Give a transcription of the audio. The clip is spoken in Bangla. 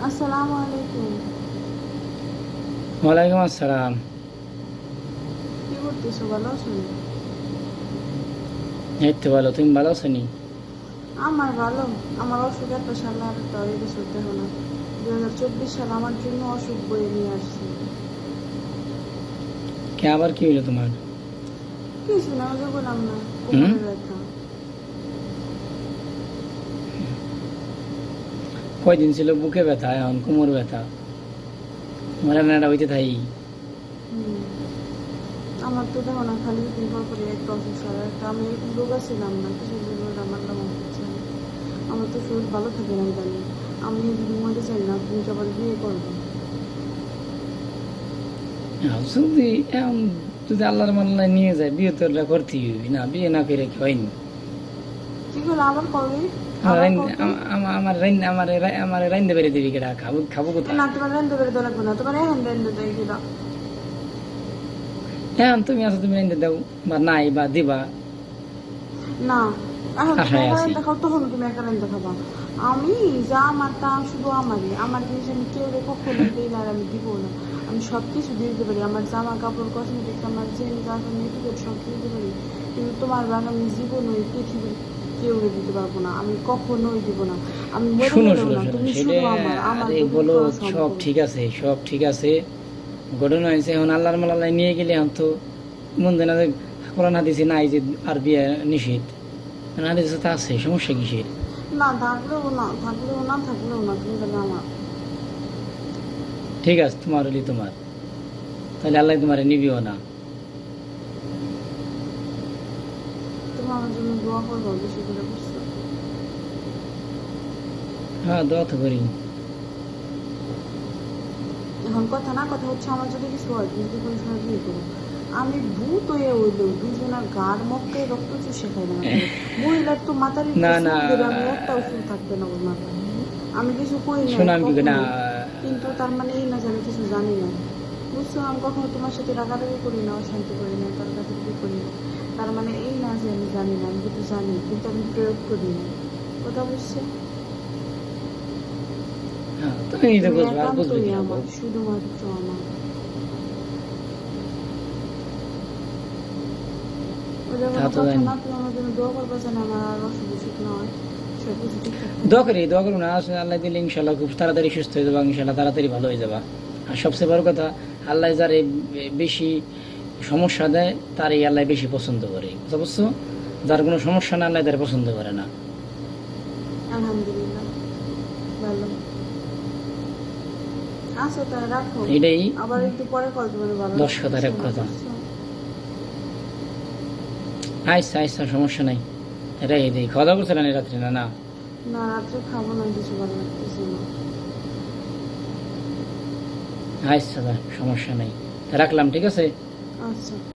আসসালামু আলাইকুম ওয়ালাইকুম আসসালাম। কি করতেছো? ভালো আছো এই তো ভালো তুমি ভালো আছো নি? আমার ভালো। আমার অসুখ একটা সাল আর একটা এই বছর না। দু হাজার চব্বিশ সাল আমার জন্য অসুখ বয়ে নিয়ে আসছে। কে আবার কি হইল তোমার? কিছু না ওই যে বললাম না কোমরে ব্যথা। কয়দিন ছিল? বুকে ব্যথা এখন কোমর ব্যথা। মনে না হইতে থাই। আমার তো দেখো না খালি দিন পর পরে একটা সাল আর আমি রোগা ছিলাম না কিছু জন্য আমার নাম হচ্ছে আমার তো শরীর ভালো থাকে না জানি। আমি মরে চাই না তুমি আবার বিয়ে করব। যদি এখন যদি আল্লাহর মাল্লায় নিয়ে যায় বিয়ে তো করতেই হইবি না। বিয়ে না করে কি হয়নি কি করল আবার কবে আমার রাইন- আমার রাইন আমার রা- আমার রাইন্দে বেড়ে দিবি কেটা খাব খাব কোথায়? না তোমার রেন্ডে বেরোতে লাগবে না। তোমার এখন রেন্ডে দেয় কিনা এখন তুমি আছো তুমি রাইন্দে দাও। বা নাই বা দিবা। না আশায় আছি। রেন্ডে তখন তুমি একা রেন্ডে খাবা। আমি যা আমার তা শুধু আমারই। আমার জিনিস আমি কেউ কখনো দিই না আমি দিব না। আমি সব কিছু দিয়ে দিতে পারি। আমার জামা কাপড় কসমেটিক্স আমার যা আছে সব দিয়ে দিতে পারি। কিন্তু তোমার বাগ আমি জীবন ওই পৃথিবীর কেউ দিতে পারব না। আমি কখনোই দিব না। আমি শুনো শুনো সেটা আরে বলো সব ঠিক আছে সব ঠিক আছে। ঘটনা হয়েছে এখন আল্লাহর মাল্লায় নিয়ে গেলে এখন তো মন দেয় না যে কোরআন হাদিসে নাই যে আর বিয়ে নিষেধ। হাদিসে তো আছে সমস্যা কিসের? না থাকলেও না থাকলেও না থাকলেও না তুমি আমার। ঠিক আছে তোমার হলি তোমার। তাহলে আল্লাহ তোমার নিবিও না তুমি আমার জন্য দোয়া করব বেশি করে বুঝছ? হ্যাঁ দোয়া তো করি। এখন কথা না কথা হচ্ছে আমার যদি কিছু হয় তুমি যদি সময় বিয়ে করো আমি ভূত হয়ে দুজনের গার মক্কে রক্ত চুষে খাই না। মহিলার তো মাথার না, না। আমি একটাও চুল থাকবে না ওর মাথায়। আমি কিছু করি না শোনো আমি কি না। কিন্তু তার মানে এই না যে আমি কিছু জানি না। বুঝছ আমি কখনো তোমার সাথে রাগারাগি করি না অশান্তি করি না তার কাছে কি করি? না তার মানে এই না যে আমি জানি না আমি কিন্তু জানি কিন্তু আমি প্রয়োগ করি না। কথা বুঝছ? হ্যাঁ, একান্তই আমার শুধুমাত্র আমার। না হয় সব কিছু ঠিকঠাক থাকে। দোয়া করি দোয়া করুন আল্লাহ দিলে ইনশাল্লাহ খুব তাড়াতাড়ি সুস্থ হয়ে যাবা ইনশাল্লাহ তাড়াতাড়ি ভালো হয়ে যাবা। আর সবচেয়ে বড় কথা আল্লাহ যারে বেশি সমস্যা দেয় তারই আল্লাহ বেশি পছন্দ করে। বুঝতে পারছ? যার কোনো সমস্যা না আল্লাহ তার পছন্দ করে না। আচ্ছা এটাই। দশ কথার এক কথা। আচ্ছা আচ্ছা সমস্যা নাই। এটাই দেই। খাওয়া দাওয়া এই রাত্রে? না না। না রাত্রে খাব না কিছু ভালো লাগতেছে না আচ্ছা সমস্যা নেই। রাখলাম ঠিক আছে? আচ্ছা।